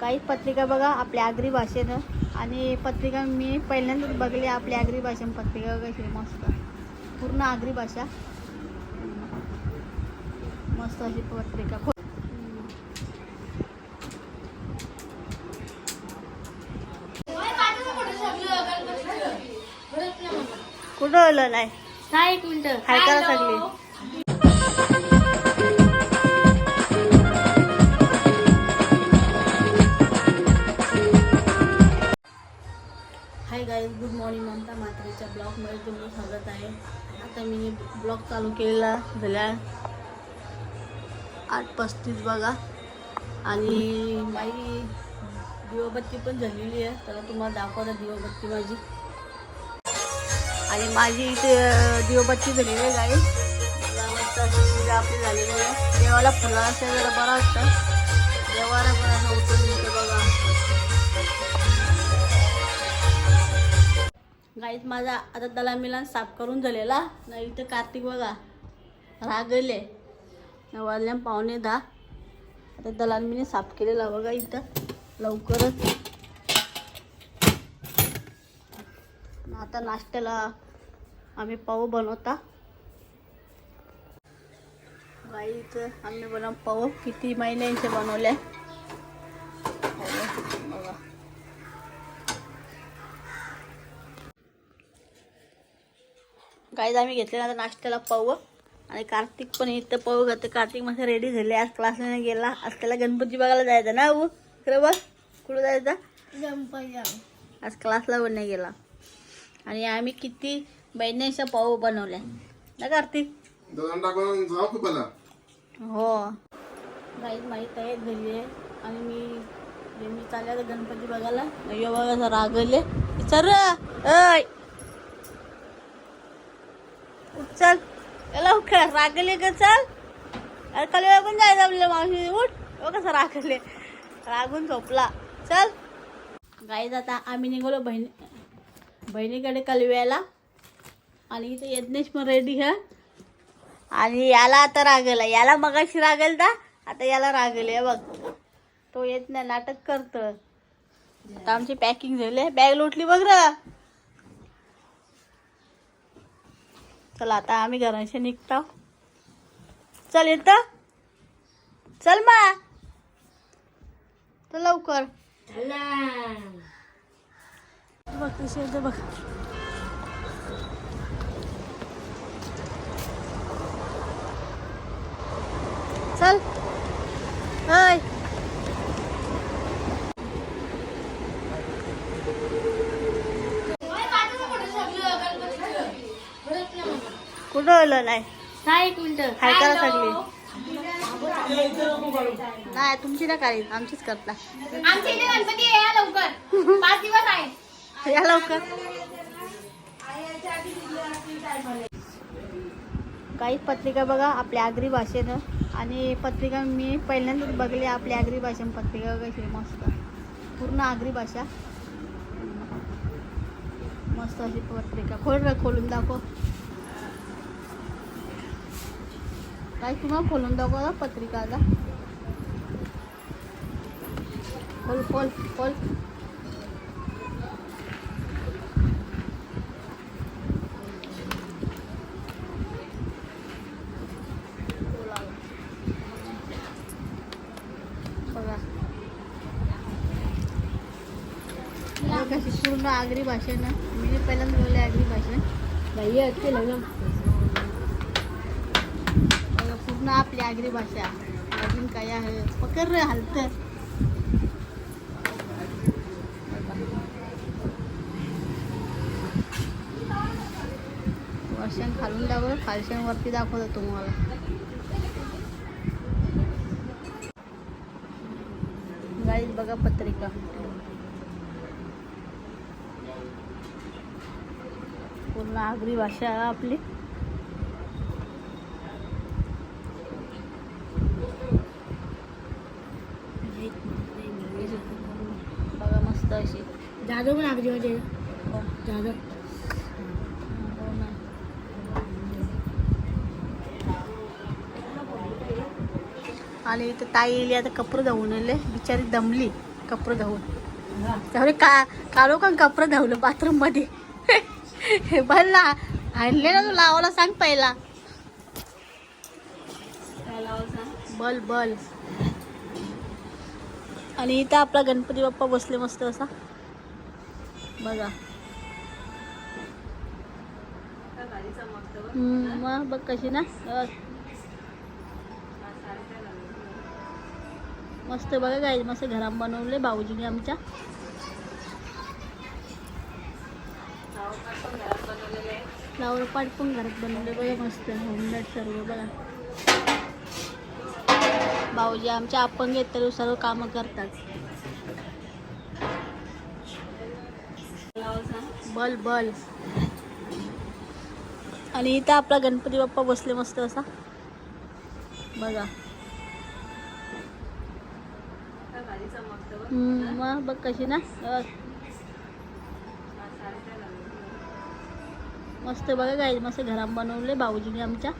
काही पत्रिका बघा आपल्या आगरी भाषेनं. आणि पत्रिका मी पहिल्यांदाच बघली आपल्या आगरी भाषेनं पत्रिका कशी मस्त. पूर्ण आगरी भाषा. मस्त अशी पत्रिका. कुठं आलं नाही? एक मिनिट हाय करा सगळी. ब्लॉगमध्ये तुम्हाला स्वागत आहे. आता मी ब्लॉग चालू केलेला झाल्या आठ पस्तीस बघा. आणि माझी दिवाबत्ती पण झालेली आहे. त्याला तुम्हाला दाखवता दिवाबत्ती माझी. आणि माझी इथे अं, दिवाबत्ती झालेली आहे गाई पूजा आपली झालेली आहे. देवाला फुलं असेल जरा बरं वाटतं. देवाला पण असं उतरून गाईत माझा आता दला मिलान साफ करून झालेला. नाही इथं कार्तिक बघा. रागले वाजल्या पावणे दहा. आता दलाल मीने साफ केलेला बघा इथं. लवकरच. आता नाश्त्याला आम्ही पाव बनवता. गाईचं आम्ही बनव पाव. किती महिन्यांचे बनवले बघा गाईज आम्ही घेतले आता नाश्त्याला पाव. आणि कार्तिक पण इथं पाव घाते कार्तिक माझं रेडी झाले. आज क्लासला नाही गेला. आज त्याला गणपती बघायला जायचं ना अबू खरं बघ कुठं जायचं? आज क्लासला पण नाही गेला. आणि आम्ही किती बहिणीच्या पाव बनवल्या. ना कार्तिक? हो. गाईत माझी तयार झाली आहे. आणि मी जे मी चालले आता गणपती बघायला नाही बघा असं रागले चल. चल लवकर रागले ग चल? अरे खाली पण जायचं आपल्याला मावशी. उठ. हो कसं रागले. रागून झोपला. चल. गाई जाता आम्ही निघालो बहिणी बहिणीकडे कलव्याला. आणि इथे यज्ञेश पण रेडी हा आणि याला आता रागला याला मगाशी रागल दा आता याला रागले बघ. तो येत नाही नाटक करतं आता आमची पॅकिंग झाली बॅग लोटली बघ र. चला आता आम्ही घराशी निघतो. चल येत चल मा. तर लवकर. बघ कशी येतं बघ. चल हाय कुठं आलं नाही? एक मिनिट. हाय करा सगळी. नाही तुमची ना काही आमचीच करता. आमच्या इथे गणपती आहे या लवकर. पाच दिवस आहे. या लवकर. काही पत्रिका बघा आपल्या आगरी भाषेनं. आणि पत्रिका मी पहिल्यांदाच बघली आपल्या आगरी भाषेनं पत्रिका कशी मस्त. पूर्ण आगरी भाषा. मस्त अशी पत्रिका. खोल रे खोलून दाखव. काय तुम्हाला खोलून दाखव ना पत्रिका खोल खोल खोल. कशी पूर्ण आगरी भाषेनं मी पहिल्यांदा बोलले आगरी असते बघा पूर्ण आपली आगरी भाषा. अजून काय आहे. पकड रे हलत वर्षण खालून दाखवलं खालशान वरती दाखवतो तुम्हाला. गाईत बघा पत्रिका. पूर्ण आगरी भाषा आपली. मस्त अशी. जाधव पण अगदी म्हणजे हो. जाधव. आणि इथं ताई येईल आता कपडे धावून आले. बिचारी दमली कपडे धावून. त्यामुळे का काढू का कपडे धावलं बाथरूममध्ये हे बल ना आणले ना तू लावायला सांग पहिला. बल बल. आणि इथं आपला गणपती बाप्पा बसले मस्त असा. बघा. हम्म, मग बघ कशी ना. मस्त बघा काय मस्त घरात बनवले भाऊजीने आमच्या. फ्लावर पाट पण घरात बनवले बघा मस्त. होममेड सर्व बघा. भाऊजी आमच्या अपंग आहेत तर सर्व कामं करतात. बल बल. आणि इथं आपला गणपती बाप्पा बसले मस्त असा. बघा. मग बघ कशी ना. मस्त बघा गाई मस्त घरात बनवले भाऊजीने आमच्या.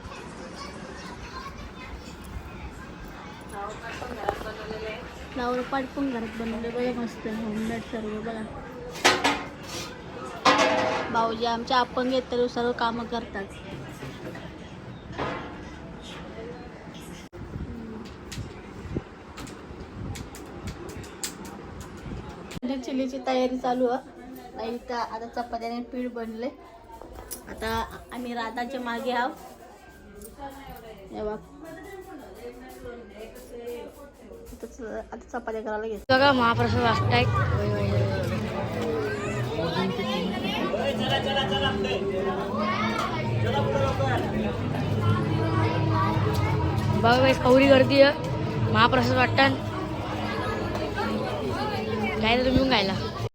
फ्लावर पाट पण घरात बनवले बघा मस्त होममेड सर्व बघा. भाऊजी आमच्या अपंग येत तर सर्व कामं करतात. चिलीची तयारी चालू आहे. नाही तर आता चपात्याने पीठ बनले आता आम्ही राधाच्या मागे आहोत. हे आता चपात्या करायला घेत बघा महाप्रसाद वाटताय बघा guys, कवरी गर्दी आहे. महाप्रसाद वाटतात. काय तर तुम्ही येऊन खायला